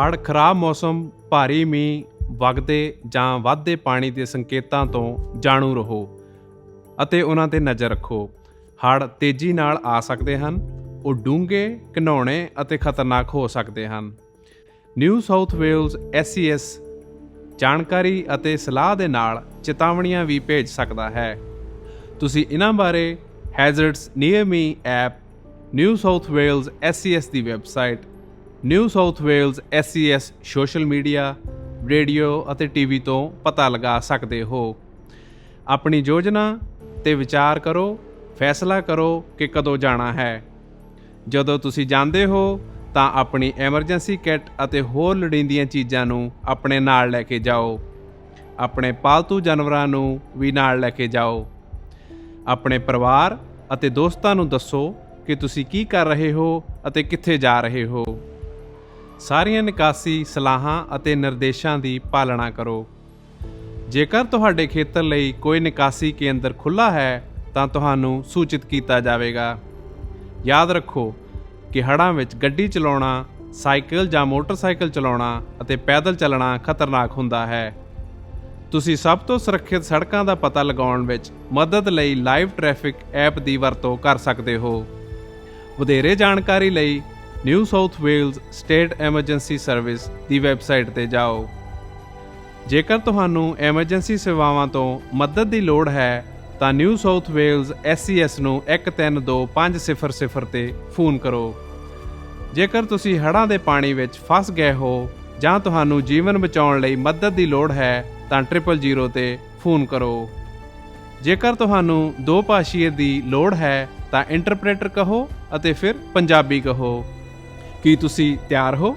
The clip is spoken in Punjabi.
ਹੜ੍ਹ ਖਰਾਬ ਮੌਸਮ, ਭਾਰੀ ਮੀਂਹ, ਵਗਦੇ ਜਾਂ ਵੱਧਦੇ ਪਾਣੀ ਦੇ ਸੰਕੇਤਾਂ ਤੋਂ ਜਾਣੂ ਰਹੋ ਅਤੇ ਉਹਨਾਂ ਤੇ ਨਜ਼ਰ ਰੱਖੋ। ਹੜ੍ਹ ਤੇਜ਼ੀ ਨਾਲ ਆ ਸਕਦੇ ਹਨ, ਉਹ ਡੂੰਘੇ ਘਿਨਾਉਣੇ ਅਤੇ ਖਤਰਨਾਕ ਹੋ ਸਕਦੇ ਹਨ। ਨਿਊ ਸਾਊਥ ਵੇਲਜ਼ ਐਸਸੀਐਸ ਜਾਣਕਾਰੀ ਅਤੇ ਸਲਾਹ ਦੇ ਨਾਲ ਚੇਤਾਵਨੀਆਂ ਵੀ ਭੇਜ ਸਕਦਾ ਹੈ। ਤੁਸੀਂ ਇਹਨਾਂ ਬਾਰੇ hazards near me app New South Wales SCS ਦੀ website New South Wales SCS social media, radio ਅਤੇ ਟੀਵੀ ਤੋਂ ਪਤਾ ਲਗਾ ਸਕਦੇ ਹੋ। ਆਪਣੀ ਯੋਜਨਾ ਤੇ ਵਿਚਾਰ ਕਰੋ, ਫੈਸਲਾ ਕਰੋ ਕਿ ਕਦੋਂ ਜਾਣਾ ਹੈ। ਜਦੋਂ ਤੁਸੀਂ ਜਾਂਦੇ ਹੋ, ਤਾਂ ਆਪਣੀ ਐਮਰਜੈਂਸੀ ਕਿੱਟ ਅਤੇ ਹੋਰ ਲੋੜੀਂਦੀਆਂ ਚੀਜ਼ਾਂ ਨੂੰ ਆਪਣੇ ਨਾਲ ਲੈ ਕੇ ਜਾਓ। ਆਪਣੇ ਪਾਲਤੂ ਜਾਨਵਰਾਂ ਨੂੰ ਵੀ ਨਾਲ ਲੈ ਕੇ ਜਾਓ। ਆਪਣੇ ਪਰਿਵਾਰ ਅਤੇ ਦੋਸਤਾਂ ਨੂੰ ਦੱਸੋ ਕਿ ਤੁਸੀਂ ਕੀ ਕਰ ਰਹੇ ਹੋ ਅਤੇ ਕਿੱਥੇ ਜਾ ਰਹੇ ਹੋ। ਸਾਰੀਆਂ ਨਿਕਾਸੀ ਸਲਾਹਾਂ ਅਤੇ ਨਿਰਦੇਸ਼ਾਂ ਦੀ ਪਾਲਣਾ ਕਰੋ। ਜੇਕਰ ਤੁਹਾਡੇ ਖੇਤਰ ਲਈ ਕੋਈ ਨਿਕਾਸੀ ਕੇਂਦਰ ਖੁੱਲ੍ਹਾ ਹੈ, ਤਾਂ ਤੁਹਾਨੂੰ ਸੂਚਿਤ ਕੀਤਾ ਜਾਵੇਗਾ। ਯਾਦ ਰੱਖੋ ਕਿ ਹੜ੍ਹਾਂ ਵਿੱਚ ਗੱਡੀ ਚਲਾਉਣਾ, ਸਾਈਕਲ ਜਾਂ ਮੋਟਰਸਾਈਕਲ ਚਲਾਉਣਾ ਅਤੇ ਪੈਦਲ ਚੱਲਣਾ ਖਤਰਨਾਕ ਹੁੰਦਾ ਹੈ। ਤੁਸੀਂ ਸਭ ਤੋਂ ਸੁਰੱਖਿਅਤ ਸੜਕਾਂ ਦਾ ਪਤਾ ਲਗਾਉਣ ਵਿੱਚ ਮਦਦ ਲਈ ਲਾਈਵ ਟ੍ਰੈਫਿਕ ਐਪ ਦੀ ਵਰਤੋਂ ਕਰ ਸਕਦੇ ਹੋ। ਵਧੇਰੇ ਜਾਣਕਾਰੀ ਲਈ New South Wales state emergency service ਦੀ ਵੈਬਸਾਈਟ ਤੇ ਜਾਓ। ਜੇਕਰ ਤੁਹਾਨੂੰ ਐਮਰਜੈਂਸੀ ਸੇਵਾਵਾਂ ਤੋਂ ਮਦਦ ਦੀ ਲੋੜ ਹੈ, ਤਾਂ ਨਿਊ ਸਾਊਥ ਵੇਲਜ਼ ਐਸਸੀਐਸ ਨੂੰ 132500 ਤੇ ਫੋਨ ਕਰੋ। ਜੇਕਰ ਤੁਸੀਂ ਹੜ੍ਹਾਂ ਦੇ ਪਾਣੀ ਵਿੱਚ ਫਸ ਗਏ ਹੋ ਜਾਂ ਤੁਹਾਨੂੰ ਜੀਵਨ ਬਚਾਉਣ ਲਈ ਮਦਦ ਦੀ ਲੋੜ ਹੈ, ਤਾਂ 000 ਤੇ ਫੋਨ ਕਰੋ। ਜੇਕਰ ਤੁਹਾਨੂੰ ਦੋ ਭਾਸ਼ੀਏ ਦੀ ਲੋੜ ਹੈ, ਤਾਂ ਇੰਟਰਪ੍ਰੀਟਰ ਕਹੋ ਅਤੇ ਫਿਰ ਪੰਜਾਬੀ ਕਹੋ। ਕੀ ਤੁਸੀਂ ਤਿਆਰ ਹੋ?